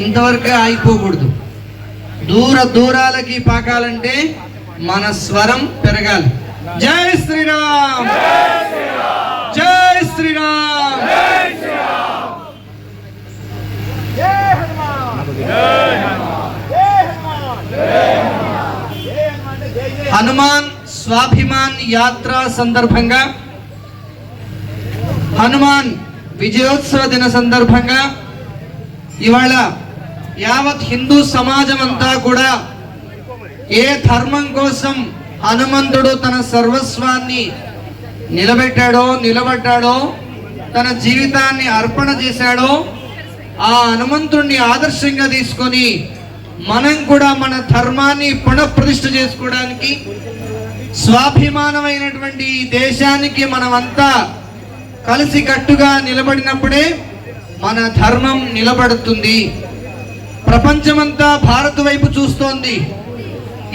ఇంతవరకే ఆగిపోకూడదు. దూర దూరాలకి పాకాలంటే మన స్వరం పెరగాలి. జై శ్రీరామ్! జై శ్రీరామ్! హనుమాన్ స్వాభిమాన్ యాత్ర సందర్భంగా హనుమాన్ విజయోత్సవ దిన సందర్భంగా ఇవాళ యావత్ హిందూ సమాజం అంతా కూడా ఏ ధర్మం కోసం హనుమంతుడు తన సర్వస్వాన్ని నిలబెట్టాడో నిలబడ్డాడో తన జీవితాన్ని అర్పణ చేశాడో ఆ హనుమంతుణ్ణి ఆదర్శంగా తీసుకొని మనం కూడా మన ధర్మాన్ని పునఃప్రతిష్ఠ చేసుకోవడానికి స్వాభిమానమైనటువంటి దేశానికి మనమంతా కలిసి కట్టుగా నిలబడినప్పుడే మన ధర్మం నిలబడుతుంది. ప్రపంచమంతా భారత్ వైపు చూస్తోంది.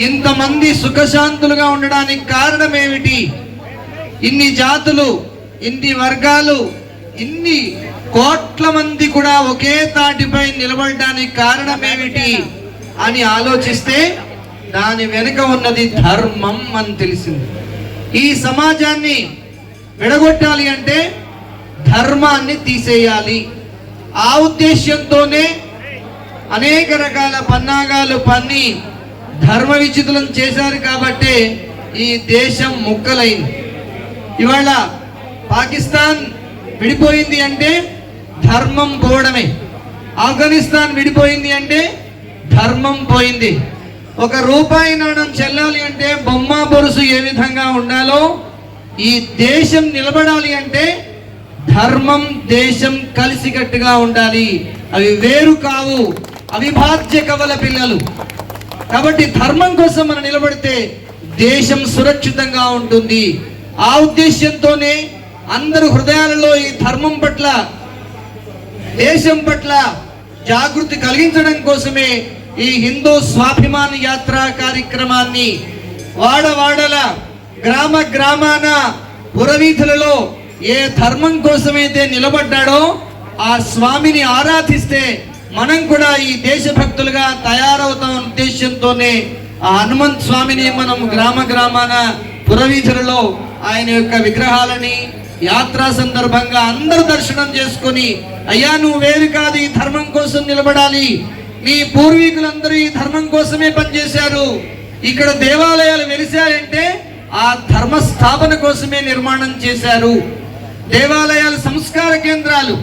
ఇంతమంది సుఖశాంతులుగా ఉండడానికి కారణం ఏమిటి? ఇన్ని జాతులు ఇన్ని వర్గాలు ఇన్ని కోట్ల మంది కూడా ఒకే తాటిపై నిలబడడానికి కారణం ఏమిటి అని ఆలోచిస్తే దాని వెనుక ఉన్నది ధర్మం అని తెలిసింది. ఈ సమాజాన్ని విడగొట్టాలి అంటే ధర్మాన్ని తీసేయాలి. ఆ ఉద్దేశ్యంతోనే అనేక రకాల పన్నాగాలు పన్ని ధర్మ విచితులను చేశారు కాబట్టి ఈ దేశం ముక్కలైంది. ఇవాళ పాకిస్తాన్ విడిపోయింది అంటే ధర్మం పోవడమే. ఆఫ్ఘనిస్తాన్ విడిపోయింది అంటే ధర్మం పోయింది. ఒక రూపాయి నాణం చెల్లాలి అంటే బొమ్మ బొరుసు ఏ విధంగా ఉండాలో ఈ దేశం నిలబడాలి అంటే ధర్మం దేశం కలిసికట్టుగా ఉండాలి. అవి వేరు కావు. అవిభాజ్య కవల పిల్లలు. కాబట్టి ధర్మం కోసం మనం నిలబడితే దేశం సురక్షితంగా ఉంటుంది. ఆ ఉద్దేశంతోనే అందరు హృదయాలలో ఈ ధర్మం పట్ల దేశం పట్ల జాగృతి కలిగించడం కోసమే ఈ హిందూ స్వాభిమాన యాత్ర కార్యక్రమాన్ని వాడవాడల గ్రామ గ్రామాన పురవీధులలో ఏ ధర్మం కోసమైతే నిలబడ్డాడో ఆ స్వామిని ఆరాధిస్తే మనం కూడా ఈ దేశభక్తులుగా తయారవుతాం ఉద్దేశంతోనే ఆ హనుమంత్ స్వామిని మనం గ్రామ గ్రామాన పురవీధులలో ఆయన యొక్క విగ్రహాలని యాత్రా సందర్భంగా అందరూ దర్శనం చేసుకొని అయ్యా నువ్వు వేరు కాదు ఈ ధర్మం కోసం నిలబడాలి. మీ పూర్వీకులందరూ ఈ ధర్మం కోసమే పనిచేశారు. ఇక్కడ దేవాలయాలు వెలిశారంటే ఆ ధర్మ స్థాపన కోసమే నిర్మాణం చేశారు. దేవాలయాలు సంస్కార కేంద్రాలు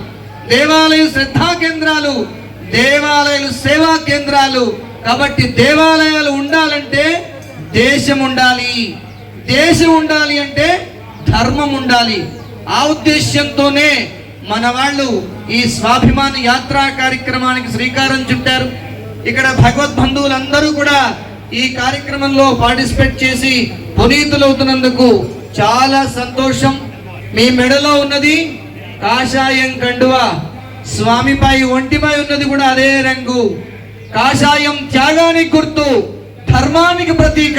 దేవాలయ శ్రద్ధా కేంద్రాలు దేవాలయాలు సేవా కేంద్రాలు. కాబట్టి దేవాలయాలు ఉండాలంటే దేశం ఉండాలి. దేశం ఉండాలి అంటే ధర్మం ఉండాలి. ఆ ఉద్దేశ్యంతోనే మన వాళ్ళు ఈ స్వాభిమాన యాత్రా కార్యక్రమానికి శ్రీకారం చుట్టారు. ఇక్కడ భగవద్ బంధువులందరూ కూడా ఈ కార్యక్రమంలో పార్టిసిపేట్ చేసి పునీతులవుతున్నందుకు చాలా సంతోషం. మీ మెడలో ఉన్నది కాషాయం కండువ. స్వామిపై ఒంటిపై ఉన్నది కూడా అదే రంగు. కాషాయం త్యాగానికి గుర్తు ధర్మానికి ప్రతీక.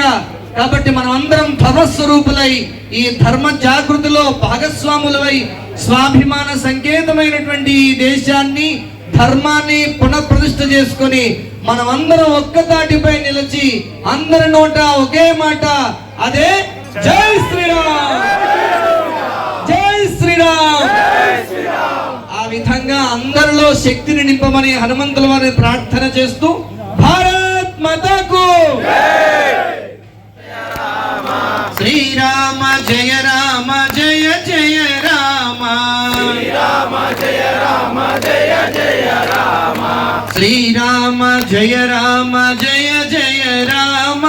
కాబట్టి మనం అందరం భవస్వరూపులై ఈ ధర్మ జాగృతిలో భాగస్వాములై స్వాభిమాన సంకేతమైనటువంటి ఈ దేశాన్ని ధర్మాన్ని పునఃప్రతిష్ఠ చేసుకొని మనం అందరం ఒక్క తాటిపై నిలిచి అందరి నోట ఒకే మాట అదే జై శ్రీరామ్ జై శ్రీరామ్ ఆ విధంగా అందరిలో శక్తిని నింపమని హనుమంతుల వారిని ప్రార్థన చేస్తూ భారత్ మాతాకు! శ్రీరామ జయ రామ జయ జయ రామ! శ్రీరామ జయ రామ జయ జయ రామ!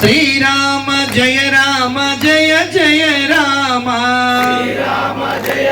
శ్రీరామ జయ రామ జయ జయ రామ!